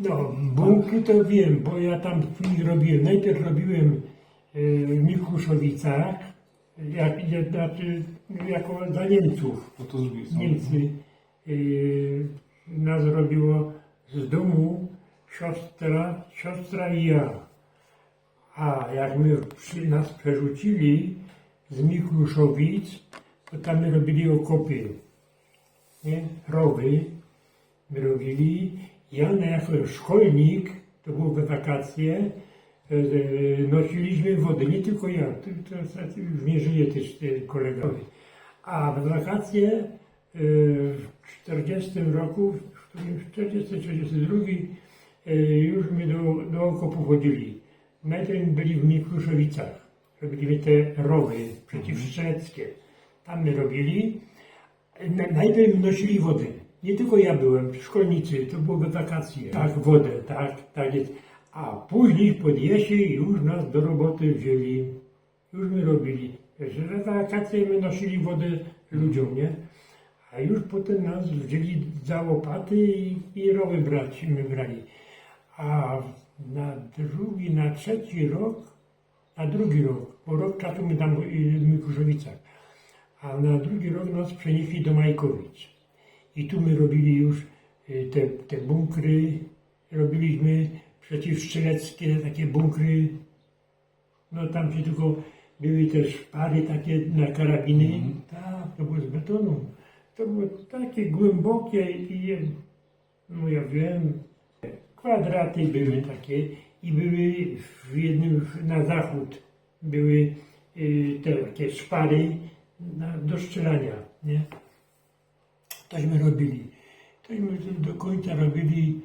No, bułki to wiem, bo ja tam w nich robiłem. Najpierw robiłem e, w Mikuszowicach, jak, jak, znaczy, jako dla Niemców. No to z. Niemcy y, nas robiło z domu siostra, siostra i ja. A jak my przy, nas przerzucili z Mikuszowic, to tam my robili okopy, nie? rowy my robili. Ja jako szkolnik, to było we wakacje, e, nosiliśmy wodę, nie tylko ja, to już nie żyje też e, kolegowie. A w wakacje e, w 40 roku, w którym 40, 42 e, już my do, do okopu chodzili. Najpierw byli w Mikruszowicach. Robiliśmy te rowy przeciwstrzeleckie. Tam my robili. Na- Najpierw nosili wodę. Nie tylko ja byłem, szkolnicy, to było we wakacje. Tak, wodę, tak, tak jest. A później pod jesień już nas do roboty wzięli. Już my robili. Że wakacje my nosili wodę ludziom, nie? A już potem nas wzięli za łopaty i, i rowy brać, my brali. A na drugi, na trzeci rok, na drugi rok, bo rok czasu my tam w Mikuszowicach, a na drugi rok nas przenieśli do Majkowic. I tu my robili już y, te, te bunkry, robiliśmy przeciwstrzeleckie takie bunkry. No tam się tylko były też pary takie na karabiny. Tak, to było z betonu. To było takie głębokie i no ja wiem, kwadraty były takie i były w jednym na zachód były y, te takie szpary na, do strzelania, nie? Tośmy robili. Tośmy do końca robili,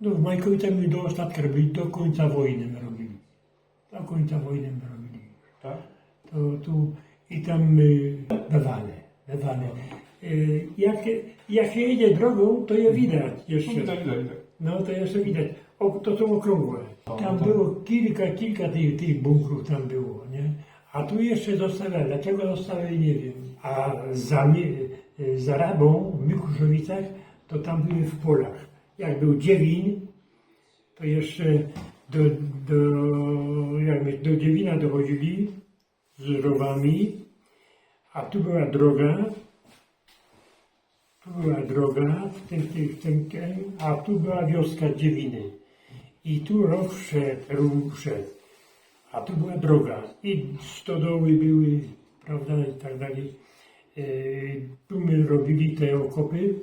no w Majkowicach my do ostatka robili, do końca wojny robili. Do końca wojny robili. Tak? To tu i tam y, bewale, bewale. Y, jak, jak się jedzie drogą, to je widać No jeszcze. widać, widać, widać. No to jeszcze widać. O, to są okrągłe. Tam to- było kilka, kilka tych, tych bunkrów tam było, nie? A tu jeszcze zostawiali. Dlaczego zostawili, nie wiem. A za, Mi- za Rabą w Mikuszowicach, to tam były w polach. Jak był Dziewin, to jeszcze do, do, jak my, do Dziewina dochodzili z rowami, a tu była droga, tu była droga w tym, w tym, w tym, a tu była wioska Dziewiny. I tu rok szedł, szedł, a tu była droga. I stodoły były, prawda, i tak dalej. E, tu my robili te okopy,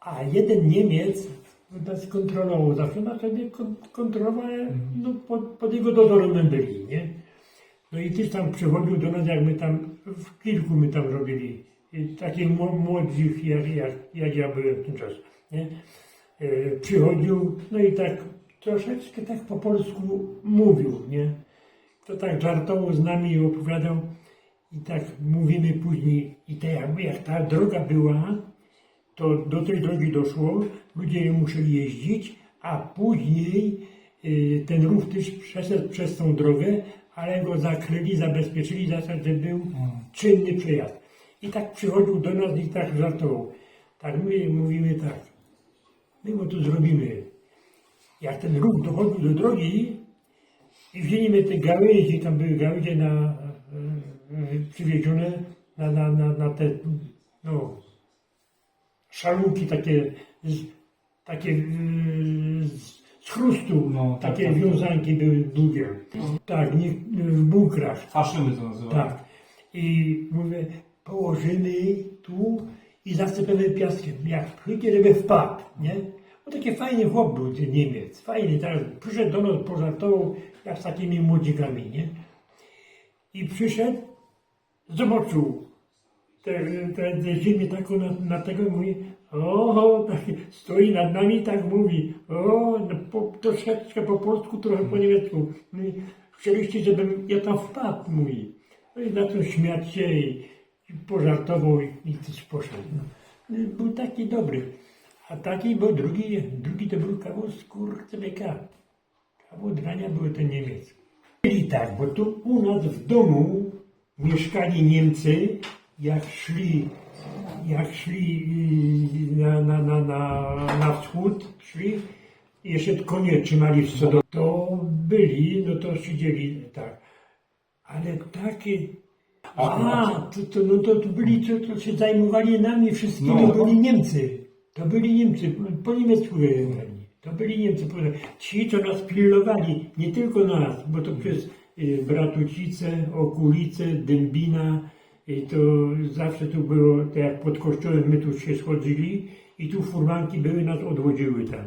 a jeden Niemiec nas kontrolował zawsze, na wtedy kon- kontrolowałem, no pod, pod jego dozorem my byli, nie? No i tyś tam przychodził do nas, jak my tam, w kilku my tam robili, I takich mło- młodych, jak, jak, jak ja byłem w tym czasie, nie? E, przychodził, no i tak troszeczkę tak po polsku mówił, nie? To tak żartował z nami i opowiadał i tak mówimy później i jakby jak ta droga była, to do tej drogi doszło, ludzie ją musieli jeździć, a później y, ten ruch też przeszedł przez tą drogę, ale go zakryli, zabezpieczyli, za to, że był czynny przejazd. I tak przychodził do nas i tak żartował. Tak my mówimy tak, my go tu zrobimy. Jak ten ruch dochodził do drogi i wzięliśmy te gałęzie, tam były gałęzie na, przywiezione na, na, na, na te, no, szalunki takie, z, takie y, z, z chrustu, No, tak, takie tak. wiązanki były długie. Tak, nie, w bunkrach. Faszymy to nazywa. Tak. I mówię, położymy tu i zasypiemy piaskiem. Jak przyjdzie, żeby wpadł, nie? Bo taki fajny chłop był ten Niemiec. Fajny, tak. Przyszedł do nas, pożartował, jak z takimi młodzikami, nie? I przyszedł, zobaczył te, ziemię taką na, na tego mówi, o, tak, stoi nad nami i tak mówi, o, no, po, troszeczkę po polsku, trochę po niemiecku. Mówi, chcieliście, żebym ja tam wpadł, mówi. No i zaczął śmiać się i, i pożartował i, i też poszedł. No. No, Był taki dobry. A taki, bo drugi, drugi to był kawał skurczybyka. Kawał drania był ten Niemiec. I tak, bo tu u nas w domu mieszkali Niemcy, jak szli, jak szli y, na, na, na, na, na wschód, szli, jeszcze konie trzymali w stodole, to byli, no to siedzieli tak. Ale takie... A, to, to, no to, to byli, to, to się zajmowali nami wszystkimi, No. to byli Niemcy. To byli Niemcy, po niemiecku wyjechali. To byli Niemcy. Ci, co nas pilnowali, nie tylko nas, bo to przez y, Bratucice, Okulice, Dębina, i to zawsze tu było, tak jak pod kościołem my tu się schodzili i tu furmanki były, nas odwodziły tam.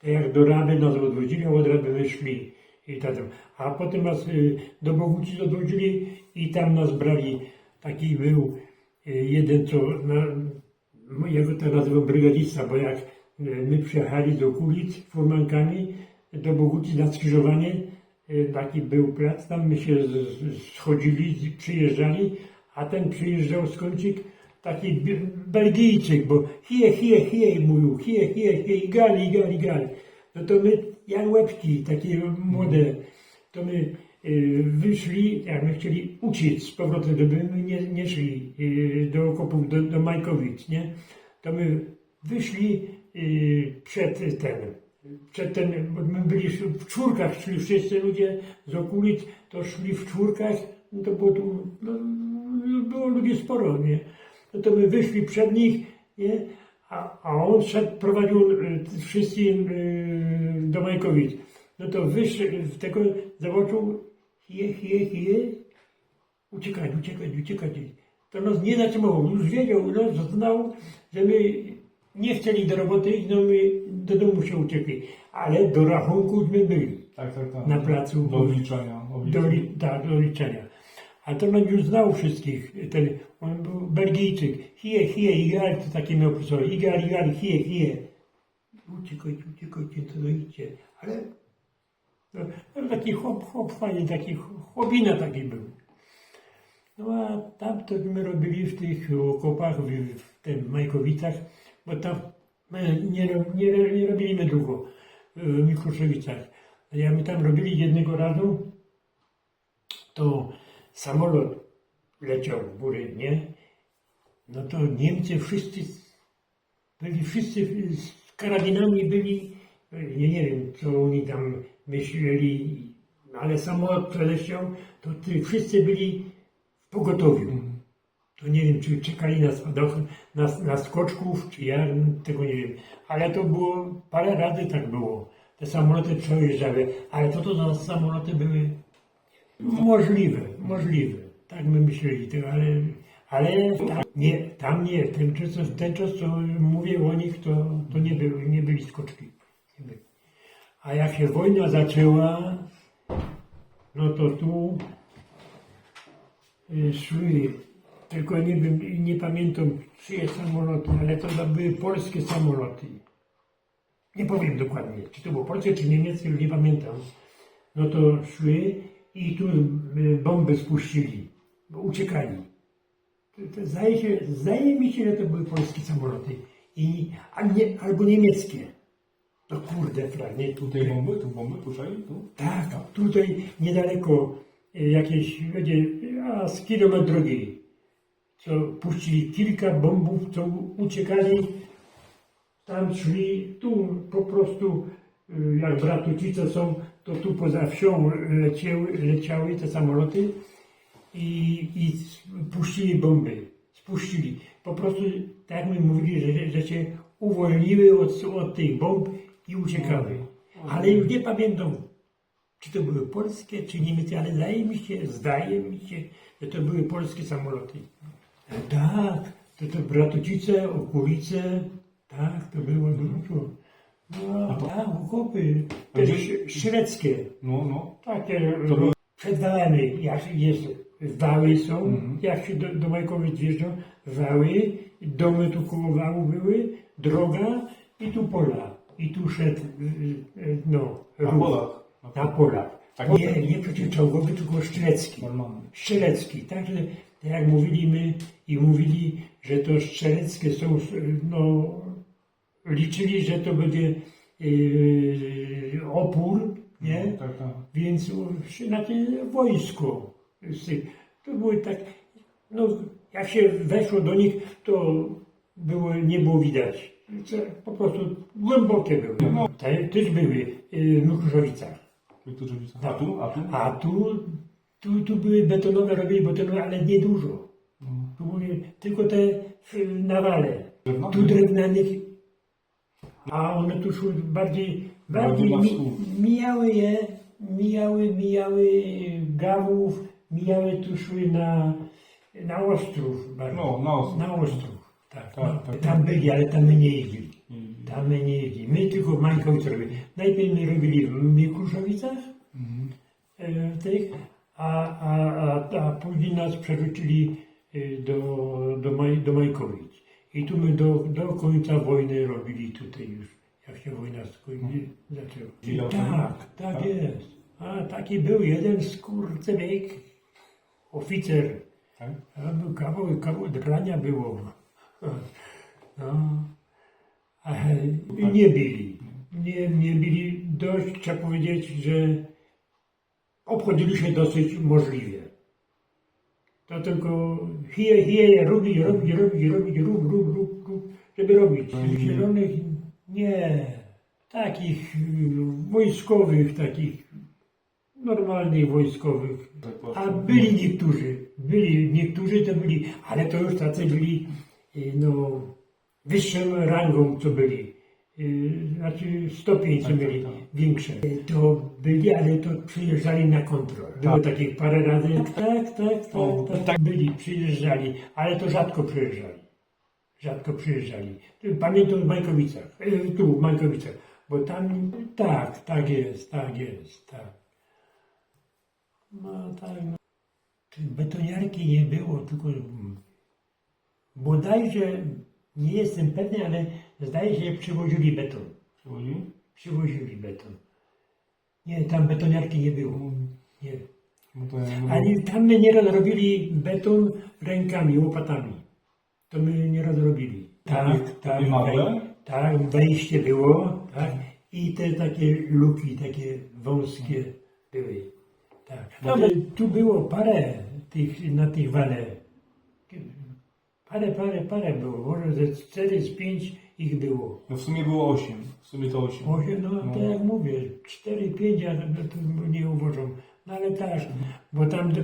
Tak jak do Raby nas odwodzili, a od Raby wyszli. I tak, a potem nas y, do Bogucic odwodzili i tam nas brali. Taki był y, jeden, co na, ja go teraz nazywam brygadzista, bo jak y, my przyjechali do Kulic furmankami do Bogucic na skrzyżowanie, y, taki był plac, tam my się schodzili, przyjeżdżali, a ten przyjeżdżał skądzik, taki Be- Belgijczyk, bo hie, hie, hie mówił, hie, hie, hie, gali, gali, gali. No to my, jak łebki, takie młode, to my y, wyszli, jak my chcieli uciec z powrotem, żeby my nie, nie szli y, do okopów, do, do Majkowic, nie? To my wyszli y, przed ten, przed ten, bo my byli w czwórkach, szli wszyscy ludzie z okolic, to szli w czwórkach, no to było tu, no, było ludzi sporo, nie? No to my wyszli przed nich, nie? A, a on szedł, prowadził y, wszystkich y, do Majkowic. No to wyszedł, tego zobaczył, hie, hie, hie, uciekać, uciekać, uciekać. To nas nie zatrzymał, już wiedział, no, znał, że my nie chcieli do roboty i no my do domu się uciekli. Ale do rachunku my byli, Tak, tak, tak. Na placu. Do liczenia. do, li, tak, do liczenia. A to on już znał wszystkich, ten, on był Belgijczyk, hie, hie, Igal, to takie miał profesor, Igal, Igal, hie, hie. Uciekajcie, uciekajcie, to dojdźcie. Ale no, no, taki chłop, chłop fajny, taki chłopina taki był. No a tam to my robili w tych okopach, w, w tym Majkowicach, bo tam my nie, nie, nie robiliśmy długo w Mikruszewicach. Ja my tam robili jednego razu, to samolot leciał w górę, nie? No to Niemcy wszyscy byli wszyscy z karabinami byli, nie, nie wiem co oni tam myśleli, ale samolot przeleciał, to wszyscy byli w pogotowiu. To nie wiem, czy czekali na spadochron, na, na skoczków, czy ja, tego nie wiem. Ale to było, parę razy tak było. Te samoloty przejeżdżały, ale to to za samoloty były możliwe, możliwe. Tak my myśleli, ale, ale tam nie, tam nie. Ten czas, ten czas, co mówię o nich, to, to nie, były, nie byli skoczki. Nie byli. A jak się wojna zaczęła, no to tu y, szły, tylko nie, wiem, nie pamiętam czyje samoloty, ale to były polskie samoloty. Nie powiem dokładnie, czy to było polskie, czy niemieckie, już nie pamiętam. No to szły i tu y, bomby spuścili, bo uciekali. To, to zdaje, się, zdaje mi się, że to były polskie samoloty, I, a nie, albo niemieckie. No kurde, fragnie. Tutaj bomby? Tu bomby puszczali? Tu? Tak, tutaj niedaleko y, jakieś będzie, a z kilometr drogi, co puścili kilka bombów, co uciekali, tam szli, tu po prostu y, jak Bratucice są, to tu poza wsią leciały, leciały te samoloty i, i puścili bomby, spuścili. Po prostu, tak my mówili, że, że się uwolniły od, od tych bomb i uciekały. Ale już nie pamiętam, czy to były polskie, czy niemieckie, ale zdaje mi się, zdaje mi się, że to były polskie samoloty. Tak, to to Bratucice, Okulice, tak, to było dużo. No, tak, okopy, te gdzie- sz- szreckie, No, no. takie To było- przed wałami, jak jest, wały są, Mhm. jak się do, do Majkowic wjeżdża, wały, domy tu koło wału były, droga i tu pola. I tu szedł, y, y, no, Na ruch. polach. Na polach. Tak. Nie, nie przeciwczołgowy, tylko strzelecki. Normalnie. Strzelecki. Także, tak jak mówili my i mówili, że to strzeleckie są, no, liczyli, że to będzie yy, opór, nie? Tak, tak. Więc te wojsko. To były tak, no jak się weszło do nich, to było, nie było widać. po prostu głębokie były. No. Te też były y, w Mikuszowicach. Robisz? A tu? A tu? A tu, tu, tu były betonowe, robili betonowe, ale nie dużo. No. Tu były tylko te y, nawale. Tu drewnianych, a one tu szły bardziej, bardziej mi, mijały je, mijały, mijały gawów, mijały tu szły na, na Ostrów. No, na Ostrów. Na Ostrów, tak. Tak, no. tak. Tam byli, ale tam my nie jeździli. I- Tam my nie jeździli. My tylko w Majkowicach robili. Najpierw my robili w Mikuszowicach, Mhm. e, tych, a, a, a, a później nas przerzucili e, do, do, Maj, do Majkowic. I tu my do, do końca wojny robili tutaj już, jak się wojna skończy, zaczęła. Tak, tak Tak? jest. A taki był jeden skurczybyk, oficer. Tak? A był kawał, kawał drania było. No. Ale nie byli. Nie, nie byli. Dość, trzeba powiedzieć, że obchodzili się dosyć możliwie. To tylko chije, chije, robić, robić, robić, robić, rób, rób, rób, rób, żeby robić. Zielonych nie. Takich y, wojskowych, takich normalnych wojskowych a byli niektórzy, byli niektórzy to byli, ale to już tacy byli, y, no, wyższą rangą, co byli. Y, Znaczy stopień, co Tak, tak, mieli tak. większe. Y, To byli, ale to przyjeżdżali na kontrolę. Było takich parę razy, tak, tak, tak, O, tak, tak. Byli, przyjeżdżali, ale to rzadko przyjeżdżali. Rzadko przyjeżdżali. Pamiętam w Majkowicach, y, tu w Majkowicach, bo tam, tak, tak jest, tak jest, tak. No tak, no. Czy Betoniarki nie było, tylko mm, bodajże, nie jestem pewny, ale zdaje się, że przywozili beton. Przychodzi? Przywozili beton. Nie, tam betoniarki nie było. Nie. No to ja Ale tam my nieraz robili beton rękami, łopatami. To my nieraz robili. Tak, tak. I małe? Tak, wejście było, tak. I te takie luki, takie wąskie były. Tak. No, ale tu było parę tych, na tych wale. Parę, parę, parę było. Może ze cztery, z pięć ich było. No w sumie było 8. W sumie to 8. Może, no, to jak mówię, 4, 5, ja to, to nie uważam. No ale tak, bo tam do,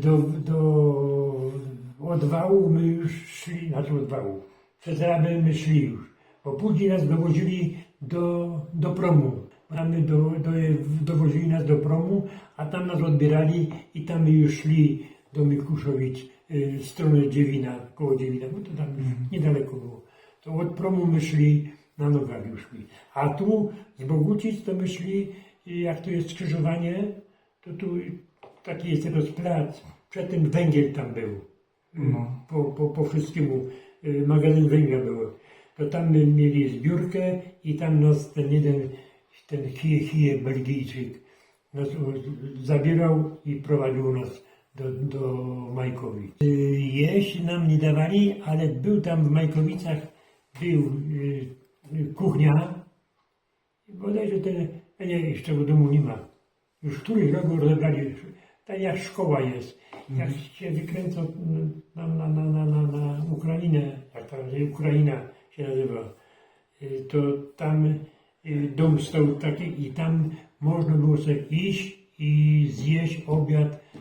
do, do odwału my już szli, znaczy odwału, przez rabę my szli już, bo później nas dowozili do, do promu. Tam my do, do, dowozili nas do promu, a tam nas odbierali i tam my już szli do Mikuszowic, y, w stronę Dziewina, koło Dziewina, bo to tam już niedaleko było. To od promu my szli, na nogach już szli. A tu z Bogucic to my szli, y, jak tu jest skrzyżowanie, to tu taki jest teraz plac, przedtem węgiel tam był. No. Po, po, po wszystkiemu y, magazyn węgla było. To tam my mieli zbiórkę i tam nas ten jeden, ten chije, chije Belgijczyk nas zabierał i prowadził nas do, do Majkowic. Y, Jeść nam nie dawali, ale był tam w Majkowicach, był y, y, kuchnia. I bodajże ten, a nie, jeszcze w domu nie ma. Już któryś rok rozebrali, tak jak szkoła jest. Jak się wykręcą na, na, na, na, na, na Ukrainę, jak tam Ukraina się nazywa, y, to tam y, dom stał taki i tam można było sobie iść i zjeść obiad, y,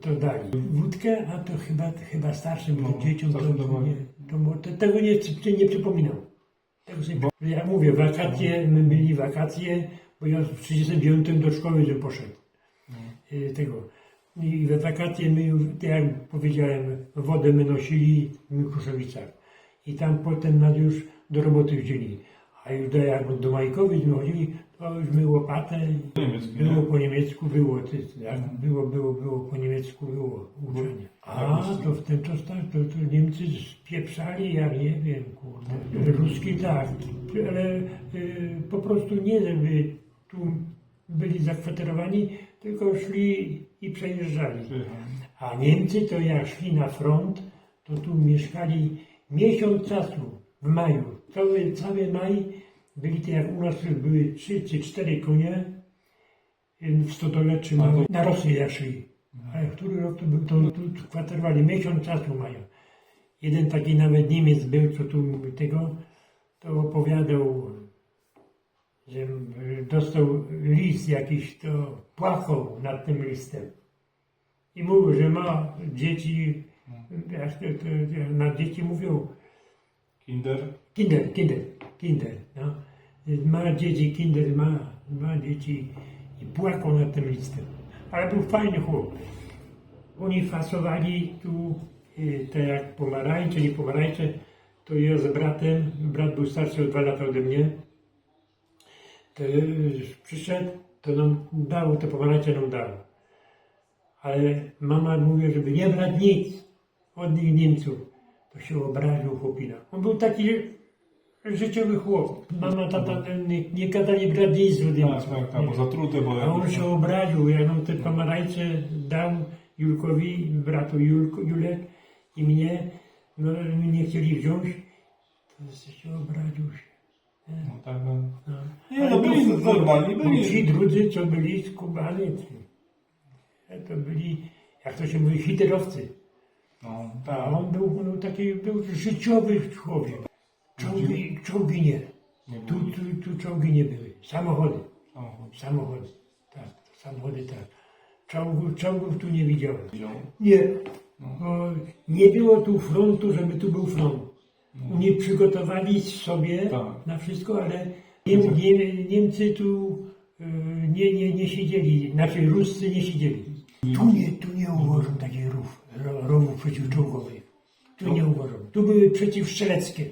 to dali. Wódkę, a to chyba, chyba starszym No, dzieciom to, to, nie, to, to, tego nie, nie przypominał. Tego sobie, ja mówię, wakacje, my byli wakacje, bo ja w 39 do szkoły że poszedł. Y, Tego. I we wakacje my, już, tak jak powiedziałem, wodę my nosili w Mikuszowicach. I tam potem nas już do roboty wzięli. A już do, jak do Majkowic my chodzili, to już łopatę, Po niemiecku, było nie? po niemiecku, było, ty, jak było, było, było po niemiecku, było uczenie. A, to w ten czas tak, to, to Niemcy spieprzali, ja nie wiem, kurde. Ruski tak, ale y, po prostu nie, żeby tu byli zakwaterowani, tylko szli i przejeżdżali. A Niemcy to jak szli na front, to tu mieszkali miesiąc czasu, w maju. Cały, cały maj byli to jak u nas były trzy czy cztery konie w stodole trzymały. Na Rosję szli. Ale który rok to to tu kwaterowali miesiąc czasu mają. Jeden taki nawet Niemiec był, co tu tego, to opowiadał, że dostał list jakiś, to płakał nad tym listem. I mówił, że ma dzieci, to, na dzieci mówią, Kinder. Kinder, kinder, kinder, no. Ma dzieci, kinder ma, ma dzieci i płakał nad tym listem. Ale był fajny chłop. Oni fasowali tu, te jak pomarańcze, nie pomarańcze, to ja z bratem, brat był starszy o dwa lata ode mnie, to y, przyszedł, to nam dał, te pomarańcze nam dał. Ale mama mówiła, żeby nie brać nic od nich Niemców. To się obraził chłopina. On był taki życiowy chłop. Mama, tata nie, nie gadali brać nic od Tak, tak, tak, bo zatrute, bo A on się obraził, ja nam te pomarańcze dał Julkowi, bratu Julku, Julek i mnie, no nie chcieli wziąć, to się obraził się. No, tak, no. No. Nie, no byli to- normalni, byli. Ci drudzy, co byli skubany, to byli, jak to się mówi, hitlerowcy. No, A tak. on był no, taki był życiowy człowiek. Czołgi, czołgi nie. Nie Tu, było. tu, tu czołgi nie były. Samochody. Samochód Samochody. Tak, samochody tak. Czołgów, czołgów tu nie widziałem. wziął. Nie. No. Bo nie było tu frontu, żeby tu był front. Nie przygotowali sobie Tak. na wszystko, ale Niem, nie, Niemcy tu y, nie, nie, nie siedzieli, znaczy Ruscy nie siedzieli. Tu nie, tu nie ułożą takich rów, ro- rowów przeciwczołgowych. Tu nie ułożą. Tu były przeciwstrzeleckie.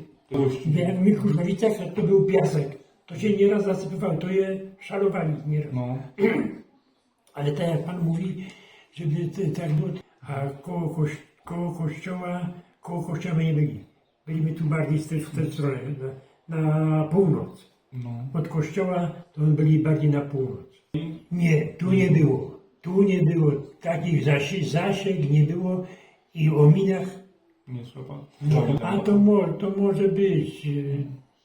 Jak w Milkuszowicach to był piasek. To się nieraz zasypywało, to je szalowali nieraz. No, Ale tak jak Pan mówi, żeby te- tak było, a koło, koś, koło kościoła, koło kościoła my nie byli. Byliśmy tu bardziej z tej, w tę stronę, na, na północ. no. Od kościoła to byli bardziej na północ. Nie, tu nie było. Tu nie było takich zasięg, zasięg nie było i o minach. Nie trzeba. No, a to, mo, to może być, e,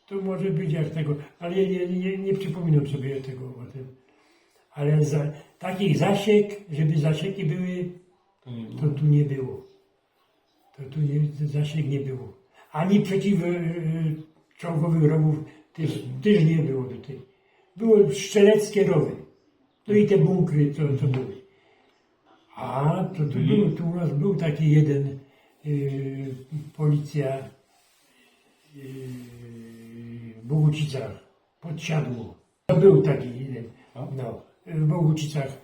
to może być jak tego, ale ja nie, nie, nie przypominam sobie tego o tym. Ale za, takich zasięg, żeby zasięgi były, To nie było. to tu nie było. To tu nie, zasięg nie było. Ani przeciw e, czołgowych rowów też, też nie było tutaj. Było strzeleckie rowy. No i te bunkry, co, co były. A to tu, był, tu u nas był taki jeden y, policja y, w Bogucicach, pod Siadło. To był taki jeden, no, w Bogucicach.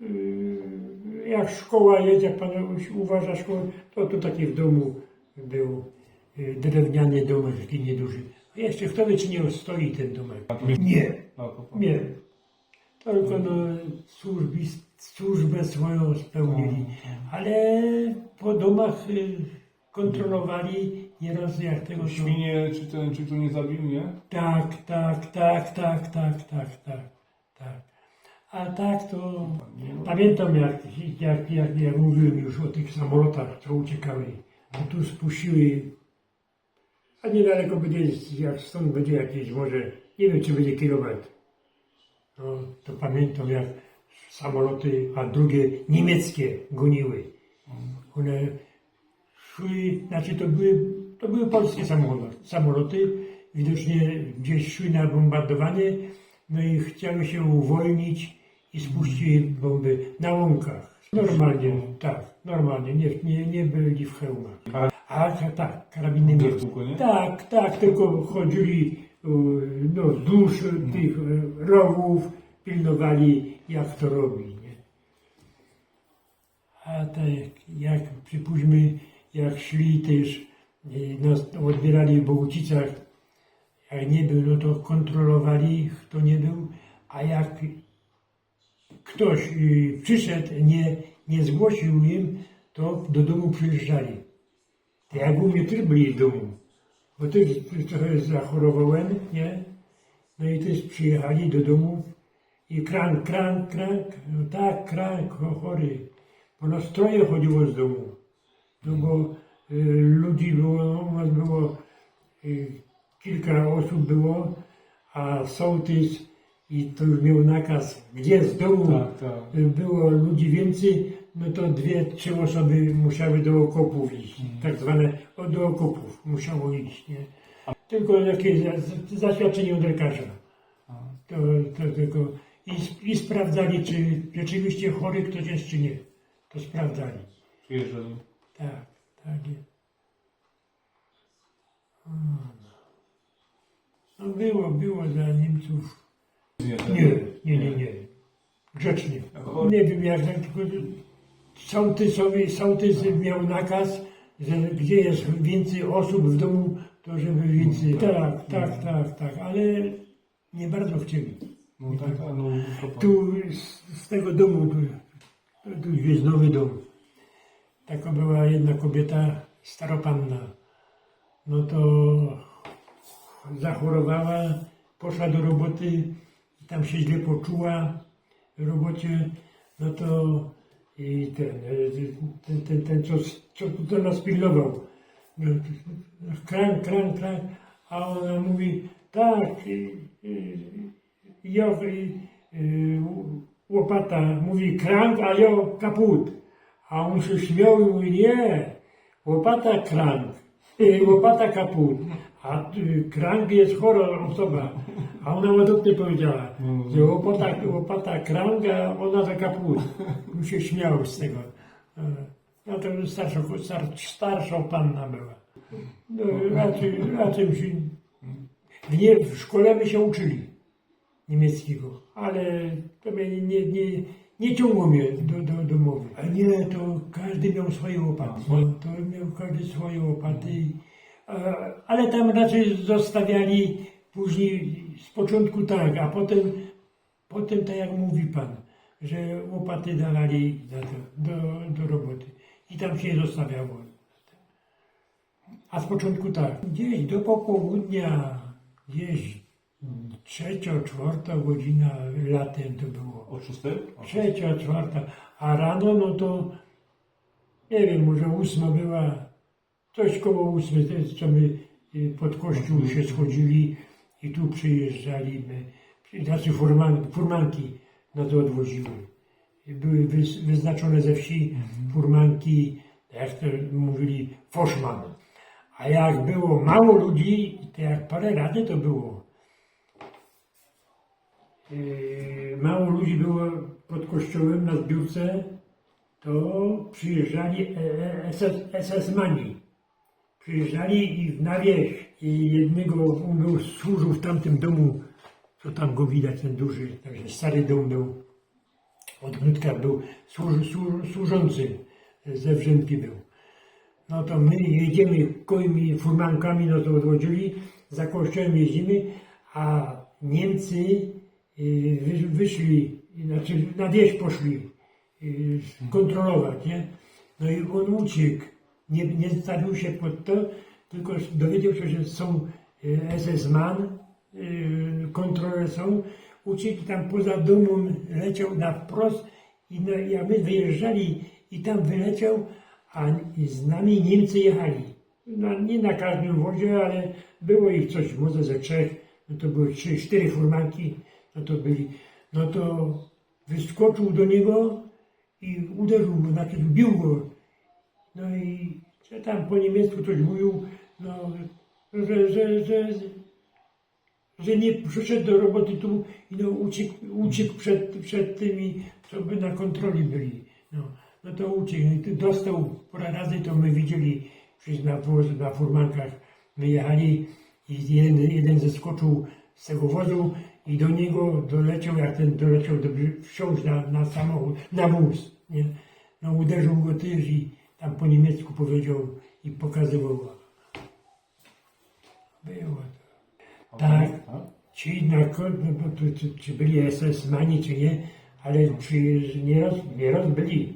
Y, jak szkoła jest, jak pan uważa szkołę, to tu taki w domu był drewniany domek, taki nieduży. A jeszcze kto wie, czy nie stoi ten domek? Nie. No, to. Nie. Tylko no, służbę swoją spełnili. Ale po domach y, kontrolowali nieraz jak tego... co- Świnie, czy ten, czy tu nie zabił, nie? Tak, tak, tak, tak, tak, tak, tak, tak. A tak to... Pamiętam jak, jak, jak, jak mówiłem już o tych samolotach, co uciekały. To tu spuściły... A niedaleko będzie, jak stąd będzie jakieś może, nie wiem czy będzie kilometr. No, to pamiętam jak samoloty, a drugie niemieckie goniły. One szły, znaczy to były, to były polskie samoloty, samoloty, widocznie gdzieś szły na bombardowanie, no i chciały się uwolnić i spuściły bomby na łąkach. Normalnie, tak, normalnie, nie, nie, nie byli w hełmach. A tak, karabiny nie? Tak, tak, tylko chodzili y, no, wzdłuż tych y, rowów, pilnowali jak to robi. Nie? A tak jak, przypuśćmy, jak szli też, y, nas odbierali w Bogucicach, jak nie był, no to kontrolowali, kto nie był, a jak ktoś y, przyszedł, nie, nie zgłosił im, to do domu przyjeżdżali. To jak u też byli w domu, bo też trochę zachorowałem, nie? No i też przyjechali do domu i krank, krank, krank, no tak, krank, cho- chory. Bo nas troje chodziło z domu. No bo y, ludzi było, u nas było y, kilka osób było, a sołtys i to już miał nakaz, gdzie z domu Tak, tak. było ludzi więcej, no to dwie, trzy osoby musiały do okopów iść. Tak zwane do okopów musiało iść, nie? tylko jakieś za- zaświadczenie od lekarza. To, to tylko i, i sprawdzali, czy rzeczywiście chory ktoś jest, czy nie. To sprawdzali. przyjeżdżali. Tak, tak jest. A, No było, było dla Niemców. Nie, nie, nie, nie. Grzecznie. Nie wiem jak, tylko sołtysowi, sołtys miał nakaz, że gdzie jest więcej osób w domu, to żeby więcej. Tak, tak, tak, tak, ale nie bardzo chcieli. No tak, a no. Tu z, z tego domu, tu, tu jest nowy dom. Taka była jedna kobieta, staropanna. No to zachorowała, poszła do roboty i tam się źle poczuła w robocie. No to i ten, e, ten, ten, ten co, co, co nas pilnował. No, Krank, krank, krank. A ona mówi, tak, y, ja, y, łopata, mówi krank, a ja kaput. A on się śmiał i mówi, nie, łopata krank, y, łopata kaput. A y, krank jest chora osoba. A ona ładownie powiedziała, że łopata, łopata krank, a ona za kaput. On się śmiał z tego. No to już starsza, star, starszą panna była. No, raczej, raczej się, nie, w szkole my się uczyli niemieckiego, ale to mnie nie, nie, nie ciągło mnie do, do, do mowy. A nie, to każdy miał swoje łopaty. No, to miał każdy swoje łopaty. Ale tam raczej zostawiali później z początku tak, a potem, potem tak jak mówi pan, że łopaty dawali na to, do, do roboty. I tam się zostawiało. A z początku tak, gdzieś do popołudnia, gdzieś trzecia, czwarta godzina latem to było. O szóstej? O Trzecia, czwarta, a rano no to nie wiem, może ósma była, coś koło ósmej, to jest, co my y, pod kościół się schodzili i tu przyjeżdżaliśmy, znaczy furman, furmanki nas odwoziły. I Były wys, wyznaczone ze wsi furmanki, jak to mówili, foszman. A jak było mało ludzi, to jak parę razy to było. Yy, mało ludzi było pod kościołem na zbiórce, to przyjeżdżali e, e, SS, SS-mani. Przyjeżdżali i na wieś. I jednego on był, służył w tamtym domu, co tam go widać, ten duży, także stary dom był. Od Gródka był służ, służ, służący ze Wrzęki był. No to my jedziemy kołymi furmankami, no to odwodzili, za kościołem jeździmy, a Niemcy wyszli, znaczy na wieś poszli y, kontrolować, nie? No i on uciekł, nie, nie stawił się pod to, tylko dowiedział się, że są y, SS-man, y, kontrole są, uciekł tam poza domem, leciał na wprost i na, jak my wyjeżdżali i tam wyleciał, a z nami Niemcy jechali. Nie na każdym wozie, ale było ich coś, może ze trzech, no to były trzy, cztery furmanki, no to byli, no to wyskoczył do niego i uderzył go, znaczy bił go. No i że tam po niemiecku coś mówił, no, że, że, że, że nie przyszedł do roboty tu i no, uciekł, uciekł przed, przed tymi, co by na kontroli byli. No, no to uciekł. I Dostał parę razy, to my widzieli przecież na, na furmankach. My jechali i jeden, jeden zeskoczył z tego wozu i do niego doleciał, jak ten doleciał, do, wsiąść na, na samochód, na wóz. Nie? No uderzył go też i tam po niemiecku powiedział i pokazywał. Było to. Tak. Ci na no to, czy, czy byli SS-mani, czy nie, ale przyjeżdż, nieraz, nieraz byli.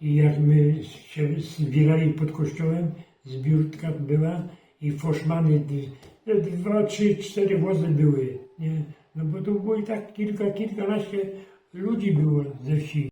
I jak my się zbierali pod kościołem, zbiórka była i foszmany, d- dwa, trzy, cztery wozy były, nie? No bo to było i tak kilka, kilkanaście ludzi było ze wsi.